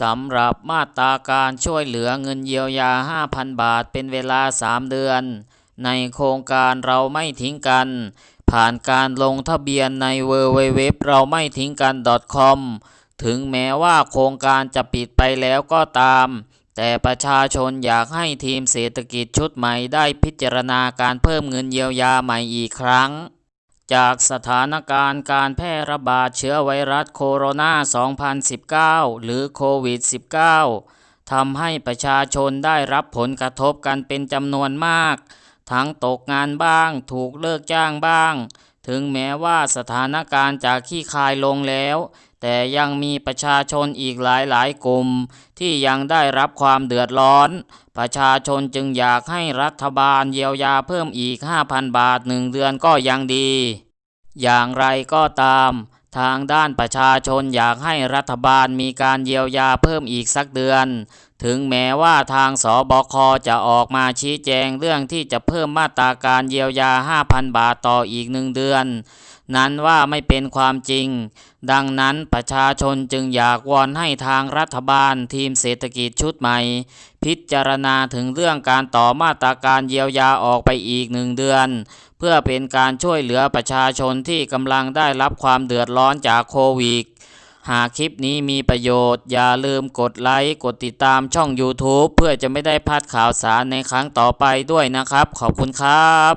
สำหรับมาตราการช่วยเหลือเงินเยียวยา 5,000 บาทเป็นเวลา 3 เดือน ในโครงการเราไม่ทิ้งกัน ผ่านการลงทะเบียนใน www เราไม่ทิ้งกัน .com ถึงแม้ว่าโครงการจะปิดไปแล้วก็ตาม แต่ประชาชนอยากให้ทีมเศรษฐกิจชุดใหม่ได้พิจารณาการเพิ่มเงินเยียวยาใหม่อีกครั้ง จากสถานการณ์การแพร่ระบาดเชื้อไวรัสโคโรนา 2019 หรือโควิด -19 ทำให้ประชาชนได้รับผลกระทบกันเป็นจำนวนมาก ทั้งตกงานบ้างถูกเลิกจ้างบ้าง ถึงแม้ว่าสถานการณ์จะขี้คายลงแล้ว แต่ยังมีประชาชนอีกหลายหลายกลุ่ม ที่ยังได้รับความเดือดร้อน ประชาชนจึงอยากให้รัฐบาลเยียวยาเพิ่มอีก 5,000 บาทหนึ่งเดือนก็ยังดี อย่างไรก็ตาม ทางด้านประชาชนอยากให้รัฐบาลมีการเยียวยาเพิ่มอีกสักเดือนถึงแม้ว่าทางสบคจะออกมาชี้แจงเรื่องที่จะเพิ่มมาตราการเยียวยา 5,000 บาทต่ออีกหนึ่งเดือน นั้นว่าไม่เป็นความจริง ดังนั้นประชาชนจึงอยากวอนให้ทางรัฐบาลทีมเศรษฐกิจชุดใหม่ พิจารณาถึงเรื่องการต่อมาตราการเยียวยาออกไปอีกหนึ่งเดือน เพื่อเป็นการช่วยเหลือประชาชนที่กำลังได้รับความเดือดร้อนจากโควิด หากคลิปนี้มีประโยชน์ อย่าลืมกดไลค์ กดติดตามช่อง YouTube เพื่อจะไม่ได้พลาดข่าวสารในครั้งต่อไปด้วยนะครับ ขอบคุณครับ